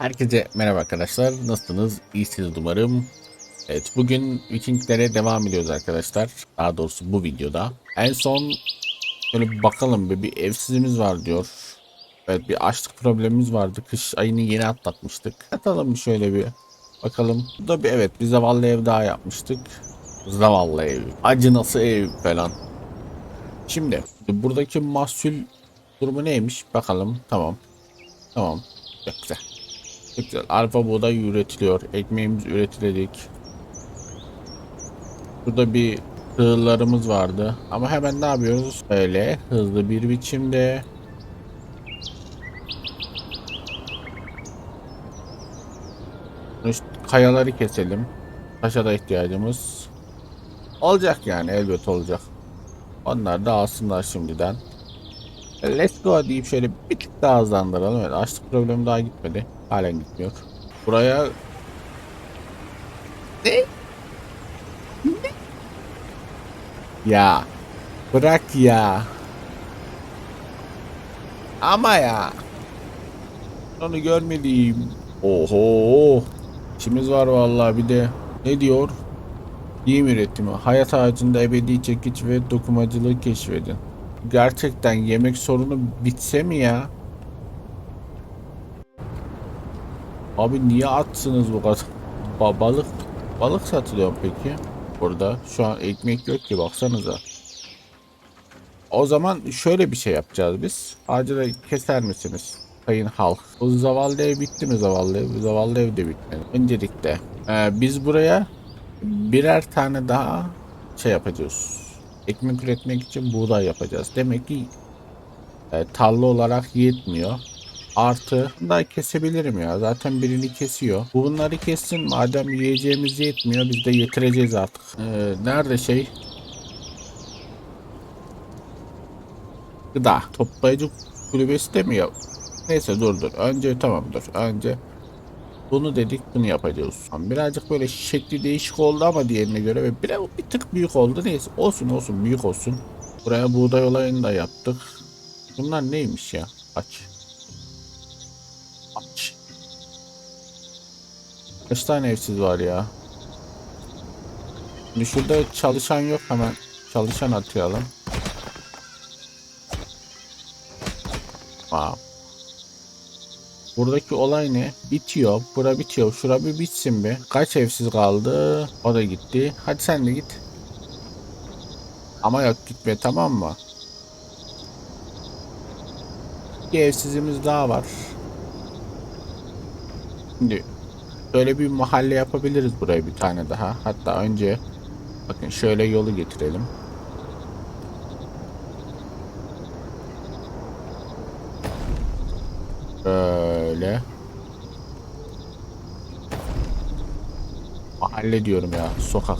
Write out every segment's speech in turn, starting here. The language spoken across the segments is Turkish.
Herkese merhaba arkadaşlar. Nasılsınız? İyisiniz umarım. Evet bugün Vikinglere devam ediyoruz arkadaşlar. Daha doğrusu bu videoda. En son şöyle bir bakalım bir, bir evsizimiz var diyor. Evet bir açlık problemimiz vardı. Kış ayını yeni atlatmıştık. Atalım şöyle bir bakalım. Bu da bir evet bir zavallı ev daha yapmıştık. Zavallı ev. Acı nasıl ev falan. Şimdi buradaki mahsul durumu neymiş? Bakalım. Tamam. Tamam. Çok güzel. Alfa buğday üretiliyor. Ekmeğimiz üretilecek. Burada bir tığlarımız vardı. Ama hemen ne yapıyoruz? Öyle hızlı bir biçimde. Kayaları keselim. Taşa da ihtiyacımız olacak yani elbet olacak. Onlar da alsınlar şimdiden. Let's go deyip şöyle bir tık daha hızlandıralım. Evet, açlık problemi daha gitmedi. Halen gitmiyor. Buraya... Ne? Ne? Ya. Bırak ya. Ama ya. Onu görmediğim. Oho. İşimiz var vallahi bir de. Ne diyor? Giyim üretimi. Hayat ağacında ebedi çekiç ve dokumacılığı keşfedin. Gerçekten yemek sorunu bitse mi ya? Abi niye atsınız bu kadar? Ba- balık balık satılıyor peki? Burada şu an ekmek yok ki baksanıza. O zaman şöyle bir şey yapacağız biz. Da keser misiniz? Sayın halk. Bu zavallı ev bitti mi zavallı ev? Zavallı ev de bitmedi. Öncelikle e, biz buraya birer tane daha şey yapacağız. Ekmek üretmek için buğday yapacağız. Demek ki e, tarla olarak yetmiyor. Artı bunları kesebilirim ya. Zaten birini kesiyor. Bunları kessin. Madem yiyeceğimiz yetmiyor biz de yetireceğiz artık. Ee, nerede şey? Gıda. Toplayıcı kulübesi de mi ya? Neyse dur dur. Önce tamam dur. Önce bunu dedik bunu yapacağız. Birazcık böyle şekli değişik oldu ama diğerine göre ve biraz bir tık büyük oldu. Neyse olsun olsun büyük olsun. Buraya buğday olayını da yaptık. Bunlar neymiş ya? Aç. Aç. Kaç tane evsiz var ya? Şimdi şurada çalışan yok hemen çalışan atayalım. Wow. Buradaki olay ne? Bitiyor. Bura bitiyor. Şura bir bitsin bir. Kaç evsiz kaldı? O da gitti. Hadi sen de git. Ama yok gitme tamam mı? Bir evsizimiz daha var. Şimdi böyle bir mahalle yapabiliriz buraya bir tane daha. Hatta önce bakın şöyle yolu getirelim. Böyle. Mahalle diyorum ya, sokak.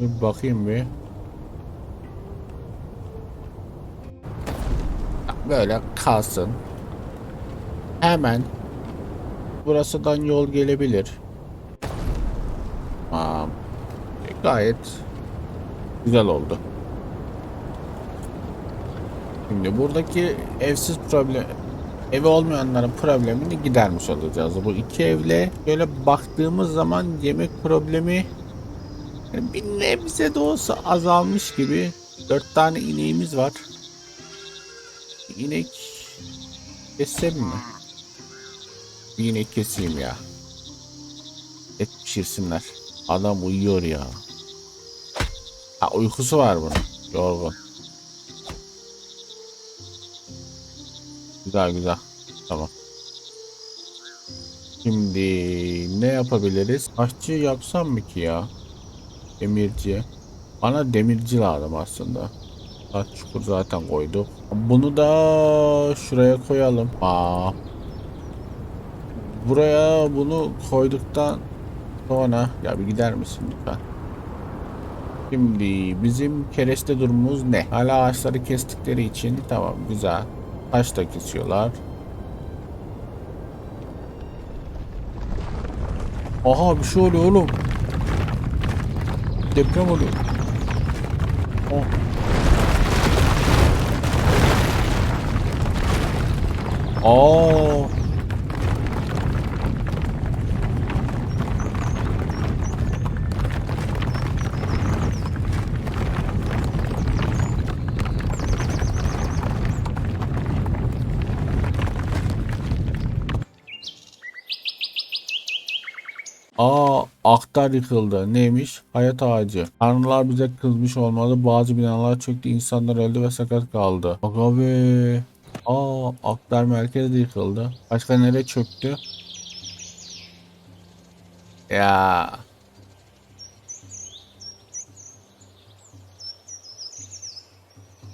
Bir bakayım bir. Böyle kalsın. Hemen burasından yol gelebilir. Tamam. Gayet güzel oldu. Şimdi buradaki evsiz problem evi olmayanların problemini gidermiş olacağız. Bu iki evle böyle baktığımız zaman yemek problemi bir nebze de olsa azalmış gibi. Dört tane ineğimiz var. İnek kessem mi? Bir inek keseyim ya. Et pişirsinler. Adam uyuyor ya. Ha uykusu var bunun. Yorgun. Güzel güzel. Tamam. Şimdi ne yapabiliriz? Aşçı yapsam mı ki ya? Demirci. Bana demirci lazım aslında. Taş çukur zaten koyduk. Bunu da şuraya koyalım. Aa. Buraya bunu koyduktan sonra ya bir gider misin lütfen? Şimdi bizim kereste durumumuz ne? Hala ağaçları kestikleri için tamam güzel. Da kesiyorlar. Aha bir şey oluyor oğlum. Deprem oluyor. Oh. Aa. Aa, aktar yıkıldı. Neymiş? Hayat ağacı. Tanrılar bize kızmış olmalı. Bazı binalar çöktü. insanlar öldü ve sakat kaldı. Aga. Aa, aktar merkezi de yıkıldı. Başka nereye çöktü? Ya.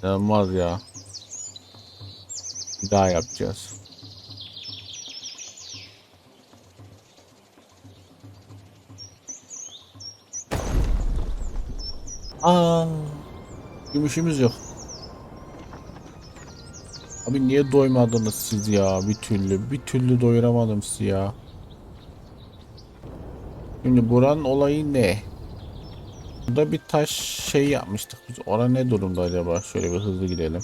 İnanılmaz ya. Bir daha yapacağız. Aa, gümüşümüz yok. Abi niye doymadınız siz ya bir türlü? Bir türlü doyuramadım sizi ya. Şimdi buranın olayı ne? Burada bir taş şey yapmıştık biz. Ora ne durumda acaba? Şöyle bir hızlı gidelim.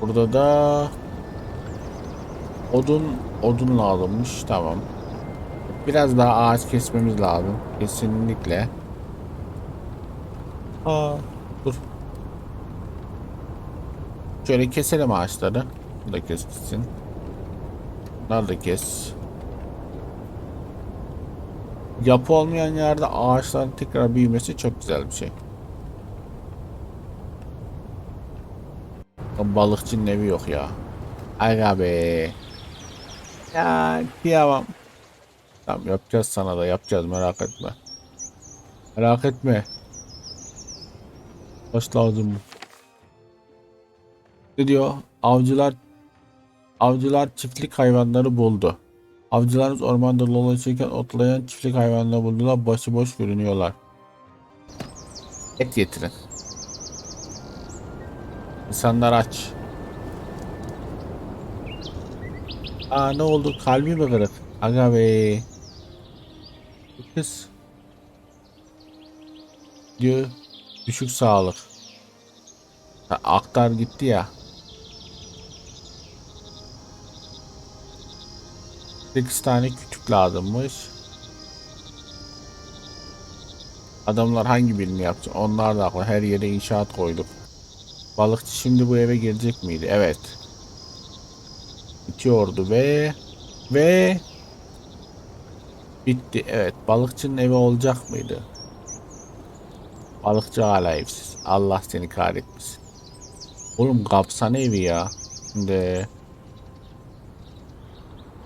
Burada da odun odun lazımmış. Tamam. Biraz daha ağaç kesmemiz lazım. Kesinlikle. Aa, dur. Şöyle keselim ağaçları. Bu da kes gitsin. Bunlar da kes. Yapı olmayan yerde ağaçların tekrar büyümesi çok güzel bir şey. O balıkçının evi yok ya. Aga be. Ya kıyamam. Tamam yapacağız sana da yapacağız merak etme. Merak etme. Taş lazım. Ne diyor? Avcılar avcılar çiftlik hayvanları buldu. Avcılarımız ormanda dolaşırken otlayan çiftlik hayvanları buldular. Başıboş görünüyorlar. Et getirin. İnsanlar aç. Aa ne oldu? Kalbi mi kırık? Aga be. Kız. Diyor. Düşük sağlık. Ha, aktar gitti ya. 8 tane kütük lazımmış. Adamlar hangi birini yapacak? Onlar da haklı. Her yere inşaat koyduk. Balıkçı şimdi bu eve gelecek miydi? Evet. Bitiyordu ve ve bitti. Evet. Balıkçının evi olacak mıydı? Balıkçı hala evsiz. Allah seni kahretmesin. Oğlum kapsana evi ya. Şimdi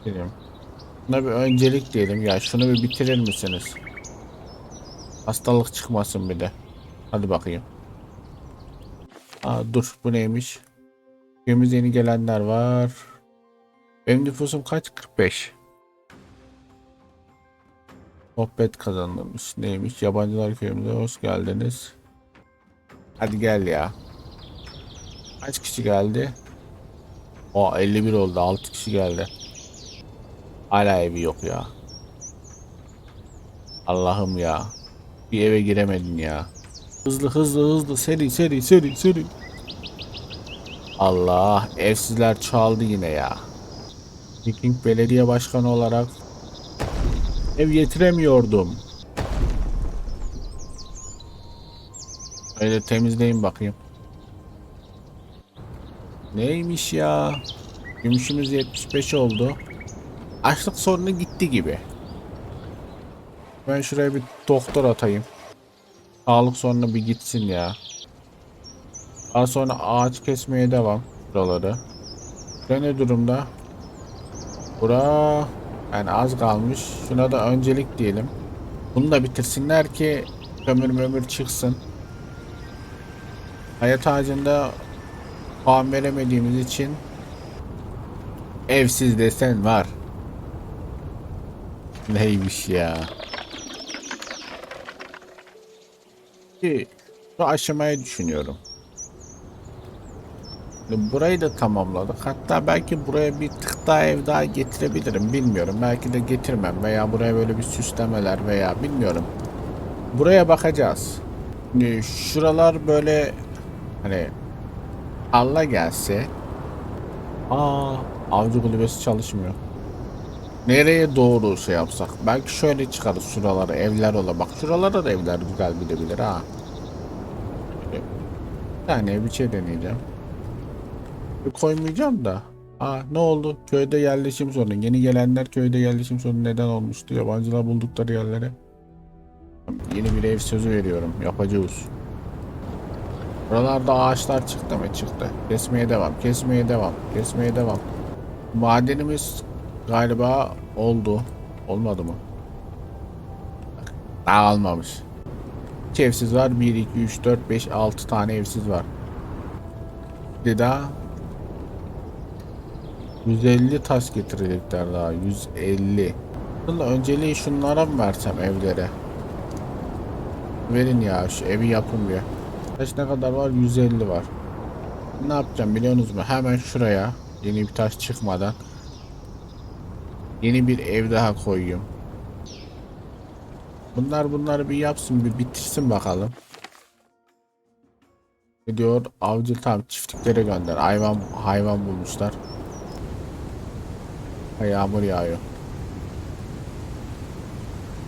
Bilmiyorum. Buna bir öncelik diyelim. Ya şunu bir bitirir misiniz? Hastalık çıkmasın bir de. Hadi bakayım. Aa, dur bu neymiş? Köyümüze yeni gelenler var. Benim nüfusum kaç? 45. Sohbet kazanılmış. Neymiş? Yabancılar köyümüze hoş geldiniz. Hadi gel ya. Kaç kişi geldi? O 51 oldu. 6 kişi geldi. Hala evi yok ya. Allah'ım ya. Bir eve giremedin ya. Hızlı hızlı hızlı seri seri seri seri. Allah evsizler çaldı yine ya. Viking belediye başkanı olarak ev getiremiyordum. Öyle temizleyin bakayım. Neymiş ya? Gümüşümüz 75 oldu. Açlık sorunu gitti gibi. Ben şuraya bir doktor atayım. Sağlık sorunu bir gitsin ya. Daha sonra ağaç kesmeye devam. Buraları. Bura ne durumda? Bura yani az kalmış. Şuna da öncelik diyelim. Bunu da bitirsinler ki kömür mömür çıksın. Hayat ağacında puan veremediğimiz için evsiz desen var. Neymiş ya? Ki bu aşamayı düşünüyorum. Burayı da tamamladık. Hatta belki buraya bir tık daha ev daha getirebilirim. Bilmiyorum. Belki de getirmem veya buraya böyle bir süslemeler veya bilmiyorum. buraya bakacağız. Şimdi şuralar böyle hani Allah gelse Aa, avcı kulübesi çalışmıyor. Nereye doğru şey yapsak? Belki şöyle çıkarız şuralara evler ola. Bak şuralara da evler güzel gidebilir ha. Bir tane bir şey deneyeceğim. Koymayacağım da. Aa ne oldu? Köyde yerleşim sorunu. Yeni gelenler köyde yerleşim sorunu neden olmuştu? Yabancılar buldukları yerlere. Yeni bir ev sözü veriyorum. Yapacağız. Buralarda ağaçlar çıktı mı? Çıktı. Kesmeye devam. Kesmeye devam. Kesmeye devam. Madenimiz galiba oldu. Olmadı mı? Daha olmamış. Kaç evsiz var? 1, 2, 3, 4, 5, 6 tane evsiz var. Bir daha 150 taş getirecekler daha. 150. Aslında önceliği şunlara mı versem evlere? Verin ya şu evi yapın bir. Taş ne kadar var? 150 var. Ne yapacağım biliyorsunuz mu? Hemen şuraya yeni bir taş çıkmadan yeni bir ev daha koyuyorum. Bunlar bunları bir yapsın bir bitirsin bakalım. Ne diyor? Avcı tam çiftliklere gönder. Hayvan hayvan bulmuşlar. Ha, yağmur yağıyor.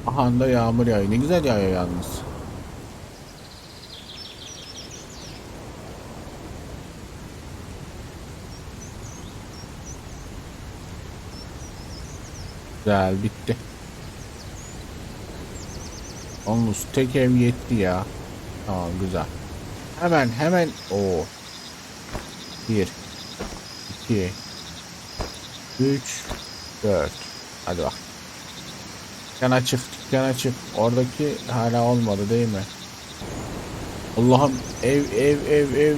Aha da yağmur yağıyor. Ne güzel yağıyor yalnız. Güzel bitti. Yalnız tek ev yetti ya. Tamam güzel. Hemen hemen o. Bir. iki, Üç. Dört. Hadi bak. Dükkan açık. Dükkan açık. Oradaki hala olmadı değil mi? Allah'ım ev ev ev ev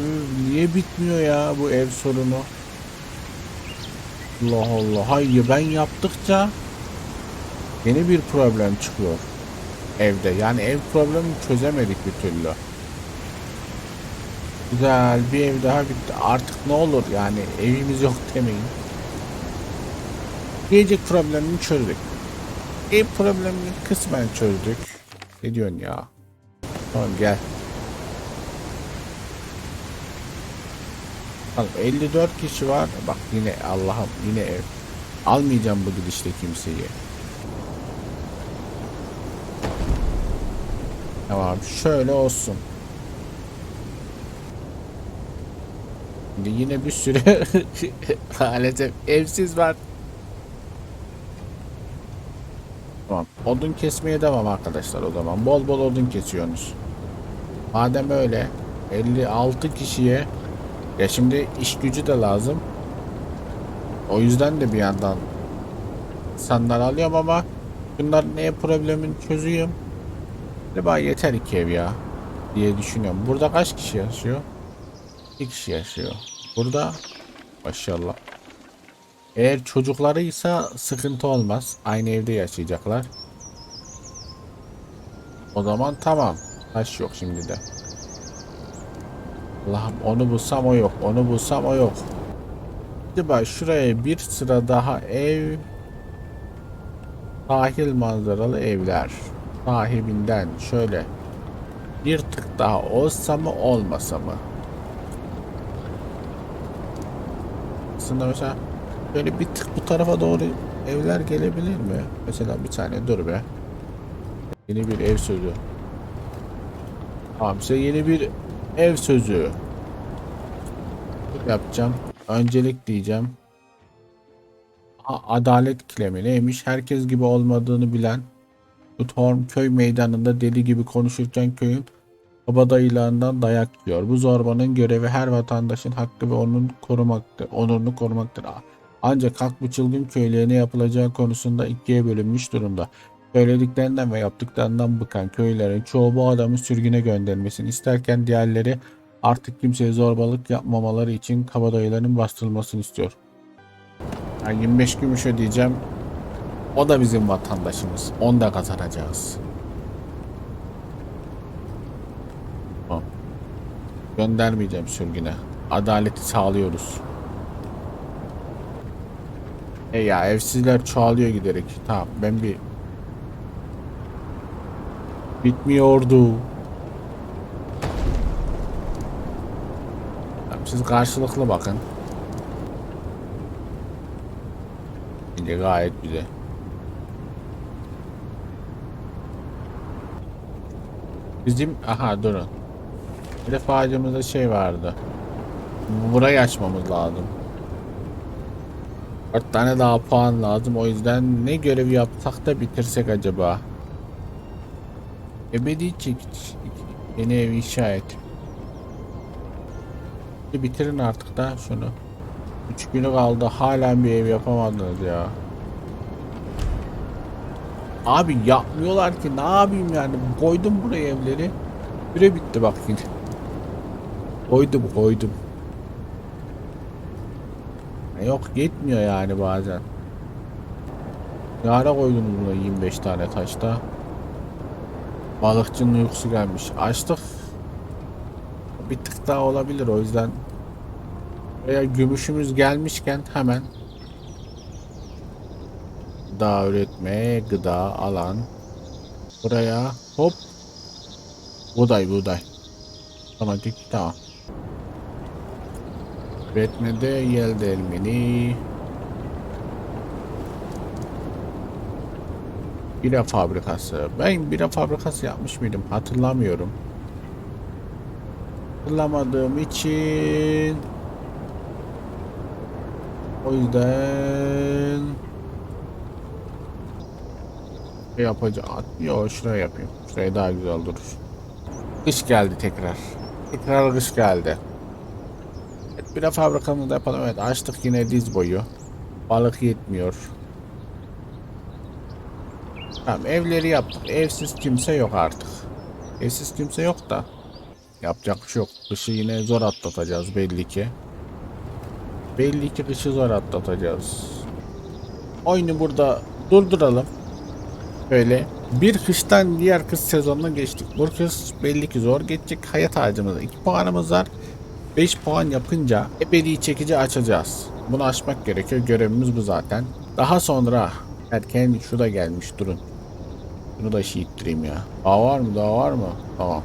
niye bitmiyor ya bu ev sorunu? Allah Allah. Hayır ben yaptıkça yeni bir problem çıkıyor evde. Yani ev problemini çözemedik bir türlü. Güzel bir ev daha bitti. Artık ne olur yani evimiz yok demeyin. Yiyecek problemini çözdük. Ev problemini kısmen çözdük. Ne diyorsun ya? Tamam gel. Bak 54 kişi var. Bak yine Allah'ım yine ev. Almayacağım bu gidişte kimseyi. Tamam şöyle olsun. Şimdi yine bir sürü maalesef evsiz var. Tamam. Odun kesmeye devam arkadaşlar o zaman. Bol bol odun kesiyorsunuz. Madem öyle 56 kişiye ya şimdi iş gücü de lazım. O yüzden de bir yandan insanlar alıyorum ama bunların ne problemini çözüyorum. Galiba yeter iki ev ya diye düşünüyorum. Burada kaç kişi yaşıyor? İki kişi yaşıyor. Burada maşallah. Eğer çocuklarıysa sıkıntı olmaz. Aynı evde yaşayacaklar. O zaman tamam. Taş yok şimdi de. Allah'ım onu bulsam o yok. Onu bulsam o yok. Acaba şuraya bir sıra daha ev sahil manzaralı evler sahibinden şöyle bir tık daha olsa mı olmasa mı? Aslında mesela böyle bir tık bu tarafa doğru evler gelebilir mi? Mesela bir tane dur be. Yeni bir ev sözü. Size yeni bir ev sözü. Yapacağım. Öncelik diyeceğim. Aha, adalet kilemi neymiş? Herkes gibi olmadığını bilen Uthorn köy meydanında deli gibi konuşurken köyün kabadayılarından dayak yiyor. Bu zorbanın görevi her vatandaşın hakkı ve onun korumaktır, onurunu korumaktır. Ancak hak bu çılgın köylüye ne yapılacağı konusunda ikiye bölünmüş durumda. Söylediklerinden ve yaptıklarından bıkan köylerin çoğu bu adamın sürgüne göndermesini isterken diğerleri artık kimseye zorbalık yapmamaları için kabadayıların bastırılmasını istiyor. Yani 25 gümüş ödeyeceğim. O da bizim vatandaşımız. Onu da kazanacağız. Göndermeyeceğim sürgüne. Adaleti sağlıyoruz. E ya evsizler çoğalıyor giderek. Tamam ben bir Bitmiyordu. Siz karşılıklı bakın. Bence gayet güzel. Bizim aha durun. Hedef ağacımızda şey vardı. Burayı açmamız lazım. 4 tane daha puan lazım. O yüzden ne görev yapsak da bitirsek acaba? Ebedi çekiç. Yeni ev inşa et. Bitirin artık da şunu. 3 günü kaldı. Hala bir ev yapamadınız ya. Abi yapmıyorlar ki ne yapayım yani koydum buraya evleri. Süre bitti bak yine. Koydum koydum. Yok yetmiyor yani bazen. Ne ara koydunuz buna 25 tane taşta? Balıkçının uykusu gelmiş. Açtık. Bir tık daha olabilir o yüzden. Veya gümüşümüz gelmişken hemen gıda üretme, gıda alan. Buraya hop. Buğday buğday. Tamam dik tamam. Üretmede yel delmeni. Bira fabrikası. Ben bira fabrikası yapmış mıydım? Hatırlamıyorum. Hatırlamadığım için o yüzden şey yapacağım. Yok şuraya yapayım. Şuraya daha güzel durur. Kış geldi tekrar. Tekrar kış geldi. Evet, bira fabrikamızda yapalım. Evet açtık yine diz boyu. Balık yetmiyor. Tamam evleri yaptık. Evsiz kimse yok artık. Evsiz kimse yok da. Yapacak bir şey yok. Kışı yine zor atlatacağız belli ki. Belli ki kışı zor atlatacağız. Oyunu burada durduralım. Böyle bir kıştan diğer kış sezonuna geçtik. Bu kış belli ki zor geçecek. Hayat ağacımızda 2 puanımız var. 5 puan yapınca ebedi çekici açacağız. Bunu açmak gerekiyor. Görevimiz bu zaten. Daha sonra erken şu da gelmiş durun. Bunu da şey ittireyim ya. Daha var mı? Daha var mı? Tamam.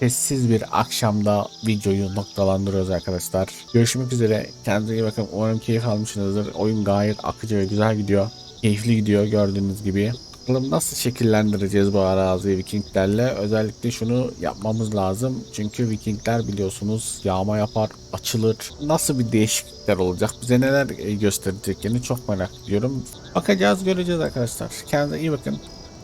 Sessiz bir akşamda videoyu noktalandırıyoruz arkadaşlar. Görüşmek üzere. Kendinize iyi bakın. Umarım keyif almışsınızdır. Oyun gayet akıcı ve güzel gidiyor. Keyifli gidiyor gördüğünüz gibi. Bakalım nasıl şekillendireceğiz bu araziyi Vikinglerle. Özellikle şunu yapmamız lazım. Çünkü Vikingler biliyorsunuz yağma yapar, açılır. Nasıl bir değişiklikler olacak? Bize neler göstereceklerini çok merak ediyorum. Bakacağız, göreceğiz arkadaşlar. Kendinize iyi bakın.